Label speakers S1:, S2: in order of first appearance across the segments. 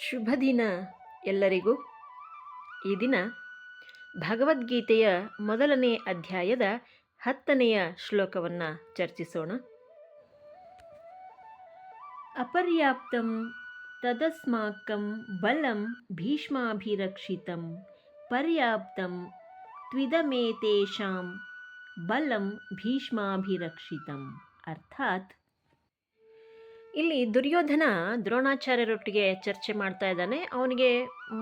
S1: ಶುಭ ದಿನ ಎಲ್ಲರಿಗೂ. ಈ ದಿನ ಭಗವದ್ಗೀತೆಯ ಮೊದಲನೇ ಅಧ್ಯಾಯದ ಹತ್ತನೆಯ ಶ್ಲೋಕವನ್ನು ಚರ್ಚಿಸೋಣ. ಅಪರ್ಯಾಪ್ತಂ ತದಸ್ಮಾಕಂ ಬಲಂ ಭೀಷ್ಮಾಭಿರಕ್ಷಿತಂ ಪರ್ಯಾಪ್ತಂ ತ್ವಿದಮೇತೇಷಾಂ ಬಲಂ ಭೀಷ್ಮಾಭಿರಕ್ಷಿತಂ. ಅರ್ಥಾತ್ ಇಲ್ಲಿ ದುರ್ಯೋಧನ ದ್ರೋಣಾಚಾರ್ಯರೊಟ್ಟಿಗೆ ಚರ್ಚೆ ಮಾಡ್ತಾ ಇದ್ದಾನೆ. ಅವನಿಗೆ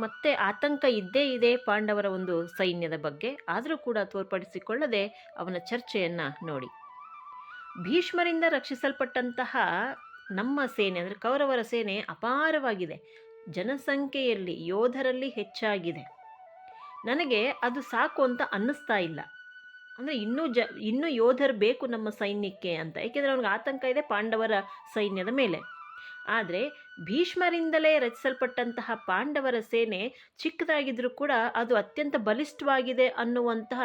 S1: ಮತ್ತೆ ಆತಂಕ ಇದ್ದೇ ಇದೆ ಪಾಂಡವರ ಒಂದು ಸೈನ್ಯದ ಬಗ್ಗೆ. ಆದರೂ ಕೂಡ ತೋರ್ಪಡಿಸಿಕೊಳ್ಳದೆ ಅವನ ಚರ್ಚೆಯನ್ನು ನೋಡಿ. ಭೀಷ್ಮರಿಂದ ರಕ್ಷಿಸಲ್ಪಟ್ಟಂತಹ ನಮ್ಮ ಸೇನೆ, ಅಂದರೆ ಕೌರವರ ಸೇನೆ ಅಪಾರವಾಗಿದೆ. ಜನಸಂಖ್ಯೆಯಲ್ಲಿ ಯೋಧರಲ್ಲಿ ಹೆಚ್ಚಾಗಿದೆ. ನನಗೆ ಅದು ಸಾಕು ಅಂತ ಅನ್ನಿಸ್ತಾ ಇಲ್ಲ. ಅಂದರೆ ಇನ್ನೂ ಜ, ಇನ್ನೂ ಯೋಧರು ಬೇಕು ನಮ್ಮ ಸೈನ್ಯಕ್ಕೆ ಅಂತ. ಏಕೆಂದರೆ ಅವ್ನಿಗೆ ಆತಂಕ ಇದೆ ಪಾಂಡವರ ಸೈನ್ಯದ ಮೇಲೆ. ಆದರೆ ಭೀಷ್ಮರಿಂದಲೇ ರಚಿಸಲ್ಪಟ್ಟಂತಹ ಪಾಂಡವರ ಸೇನೆ ಚಿಕ್ಕದಾಗಿದ್ದರೂ ಕೂಡ ಅದು ಅತ್ಯಂತ ಬಲಿಷ್ಠವಾಗಿದೆ ಅನ್ನುವಂತಹ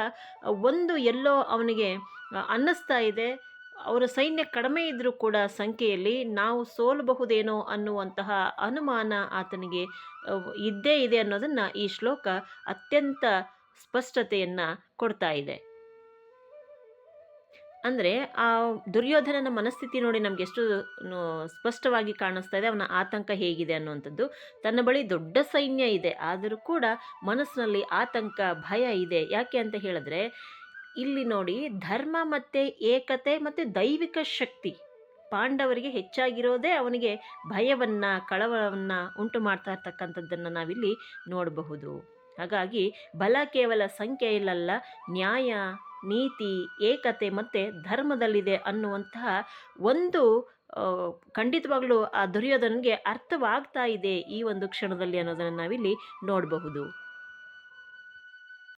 S1: ಒಂದು ಎಲ್ಲೋ ಅವನಿಗೆ ಅನ್ನಿಸ್ತಾ ಇದೆ. ಅವರ ಸೈನ್ಯ ಕಡಿಮೆ ಇದ್ದರೂ ಕೂಡ ಸಂಖ್ಯೆಯಲ್ಲಿ ನಾವು ಸೋಲಬಹುದೇನೋ ಅನ್ನುವಂತಹ ಅನುಮಾನ ಆತನಿಗೆ ಇದ್ದೇ ಇದೆ ಅನ್ನೋದನ್ನು ಈ ಶ್ಲೋಕ ಅತ್ಯಂತ ಸ್ಪಷ್ಟತೆಯನ್ನು ಕೊಡ್ತಾ ಇದೆ. ಅಂದರೆ ಆ ದುರ್ಯೋಧನನ ಮನಸ್ಥಿತಿ ನೋಡಿ ನಮ್ಗೆ ಎಷ್ಟು ಸ್ಪಷ್ಟವಾಗಿ ಕಾಣಿಸ್ತಾ ಇದೆ, ಅವನ ಆತಂಕ ಹೇಗಿದೆ ಅನ್ನುವಂಥದ್ದು. ತನ್ನ ಬಳಿ ದೊಡ್ಡ ಸೈನ್ಯ ಇದೆ, ಆದರೂ ಕೂಡ ಮನಸ್ಸಿನಲ್ಲಿ ಆತಂಕ, ಭಯ ಇದೆ. ಯಾಕೆ ಅಂತ ಹೇಳಿದ್ರೆ, ಇಲ್ಲಿ ನೋಡಿ ಧರ್ಮ ಮತ್ತು ಏಕತೆ ಮತ್ತು ದೈವಿಕ ಶಕ್ತಿ ಪಾಂಡವರಿಗೆ ಹೆಚ್ಚಾಗಿರೋದೇ ಅವನಿಗೆ ಭಯವನ್ನು ಕಳವಳವನ್ನು ಉಂಟು ಮಾಡ್ತಾ ಇರ್ತಕ್ಕಂಥದ್ದನ್ನು ನಾವಿಲ್ಲಿ ನೋಡಬಹುದು. ಹಾಗಾಗಿ ಬಲ ಕೇವಲ ಸಂಖ್ಯೆಯಲ್ಲ ನ್ಯಾಯ ನೀತಿ, ಏಕತೆ ಮತ್ತು ಧರ್ಮದಲ್ಲಿದೆ ಅನ್ನುವಂತಹ ಒಂದು ಖಂಡಿತವಾಗ್ಲೂ ಆ ದುರ್ಯೋಧನಿಗೆ ಅರ್ಥವಾಗ್ತಾ ಇದೆ ಈ ಒಂದು ಕ್ಷಣದಲ್ಲಿ ಅನ್ನೋದನ್ನು ನಾವಿಲ್ಲಿ ನೋಡಬಹುದು.